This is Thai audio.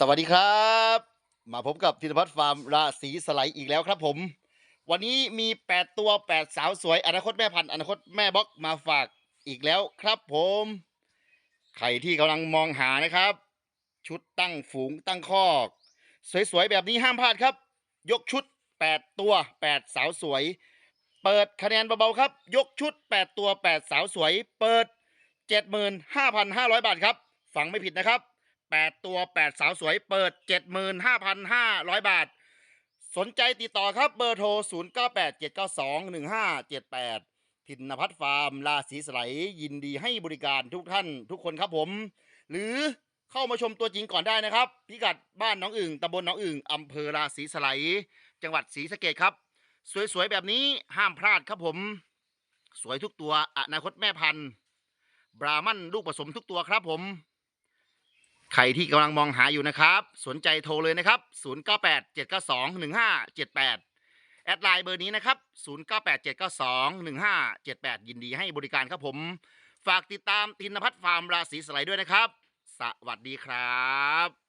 สวัสดีครับ มาพบกับธินพัฒน์ฟาร์มราศีสไลด์อีกแล้วครับผม วันนี้มี 8 ตัว 8 สาวสวย อนาคตแม่พันธุ์อนาคตแม่บล็อกมาฝากอีกแล้วครับผม ใครที่กำลังมองหานะครับ ชุดตั้งฝูงตั้งคอก สวยๆ แบบนี้ห้ามพลาดครับ ยกชุด 8 ตัว 8 สาวสวย เปิดคะแนนเบาๆครับ ยกชุด 8 ตัว 8 สาวสวย เปิด 75,500 บาทครับ ฟังไม่ผิดนะครับ 8ตัว8สาวสวยเปิด75,500บาท สนใจติดต่อครับเบอร์โทร0987921578ทินพัฒน์ฟาร์มราศีสไลยินดีให้บริการทุกท่านทุกคนครับผม หรือเข้ามาชมตัวจริงก่อนได้นะครับ พิกัดบ้านน้องอึ่งตำบลน้องอึ่งอำเภอราศีสไลจังหวัดศรีสะเกดครับ สวยๆแบบนี้ห้ามพลาดครับผม สวยทุกตัวอนาคตแม่พันธุ์บรามันลูกผสมทุกตัวครับผม ใครที่กำลังมองหาอยู่นะครับ สนใจโทรเลยนะครับ 098 792 1578 แอดไลน์เบอร์นี้นะครับ 098 792 1578 ยินดีให้บริการครับผม ฝากติดตามทินพัฒน์ฟาร์มราศีสไลด์ด้วยนะครับ สวัสดีครับ